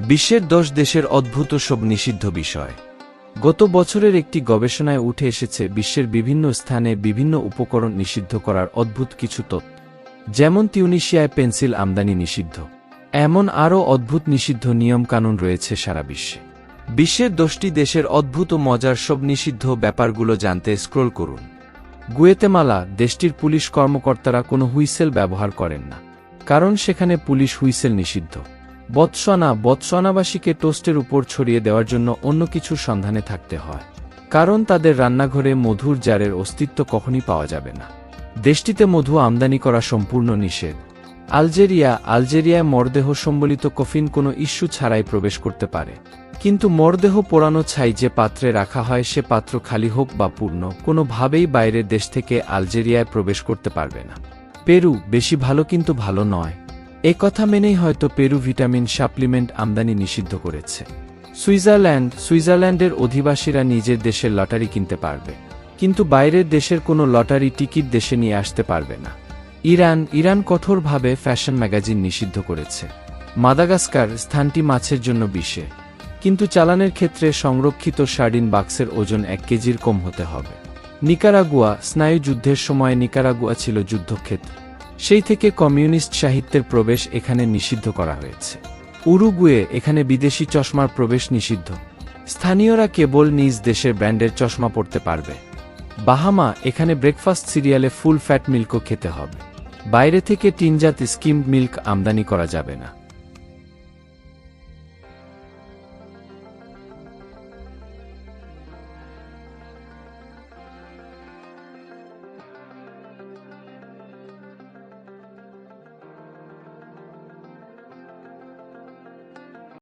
বিশ্বের দশ দেশের অদ্ভুত সব নিষিদ্ধ বিষয়। গত বছরের একটি গবেষণায় উঠে এসেছে বিশ্বের বিভিন্ন স্থানে বিভিন্ন উপকরণ নিষিদ্ধ করার অদ্ভুত কিছু তথ্য। যেমন তিউনিশিয়ায় পেন্সিল আমদানি নিষিদ্ধ। এমন আরও অদ্ভুত নিষিদ্ধ নিয়মকানুন রয়েছে সারা বিশ্বে। বিশ্বের দশটি দেশের অদ্ভুত মজার সব নিষিদ্ধ ব্যাপারগুলো জানতে স্ক্রোল করুন। গুয়েতেমালা, দেশটির পুলিশ কর্মকর্তারা কোনো হুইসেল ব্যবহার করেন না, কারণ সেখানে পুলিশ হুইসেল নিষিদ্ধ। বৎসনা বৎসনাবাসীকে টোস্টের উপর ছড়িয়ে দেওয়ার জন্য অন্য কিছুর সন্ধানে থাকতে হয়, কারণ তাদের রান্নাঘরে মধুর জারের অস্তিত্ব কখনই পাওয়া যাবে না। দেশটিতে মধু আমদানি করা সম্পূর্ণ নিষেধ। আলজেরিয়া, আলজেরিয়ায় মরদেহ সম্বলিত কফিন কোনো ইস্যু ছাড়াই প্রবেশ করতে পারে। কিন্তু মরদেহ পোড়ানো ছাই যে পাত্রে রাখা হয় সে পাত্র খালি হোক বা পূর্ণ, কোনোভাবেই বাইরের দেশ থেকে আলজেরিয়ায় প্রবেশ করতে পারবে না। পেরু বেশি ভালো কিন্তু ভালো নয়। এ কথা মেনেই হয়তো পেরু ভিটামিন সাপ্লিমেন্ট আমদানি নিষিদ্ধ করেছে। সুইজারল্যান্ড, সুইজারল্যান্ডের অধিবাসীরা নিজের দেশের লটারি কিনতে পারবে। কিন্তু বাইরের দেশের কোনো লটারি টিকিট দেশে নিয়ে আসতে পারবে না। ইরান ইরান কঠোরভাবে ফ্যাশন ম্যাগাজিন নিষিদ্ধ করেছে। মাদাগাস্কার, স্থানটি মাছের জন্য বিষে। কিন্তু চালানের ক্ষেত্রে সংরক্ষিত সার্ডিন বাক্সের ওজন এক কেজির কম হতে হবে। নিকারাগুয়া স্নায়ু যুদ্ধের সময় নিকারাগুয়া ছিল যুদ্ধক্ষেত্র সেই থেকে কমিউনিস্ট সাহিত্যের প্রবেশ এখানে নিষিদ্ধ করা হয়েছে। উরুগুয়ে এখানে বিদেশি চশমার প্রবেশ নিষিদ্ধ। স্থানীয়রা কেবল নিজ দেশের ব্র্যান্ডের চশমা পড়তে পারবে। বাহামা এখানে ব্রেকফাস্ট সিরিয়ালে ফুল ফ্যাট মিল্কও খেতে হবে। বাইরে থেকে টিনজাত স্কিম মিল্ক আমদানি করা যাবে না।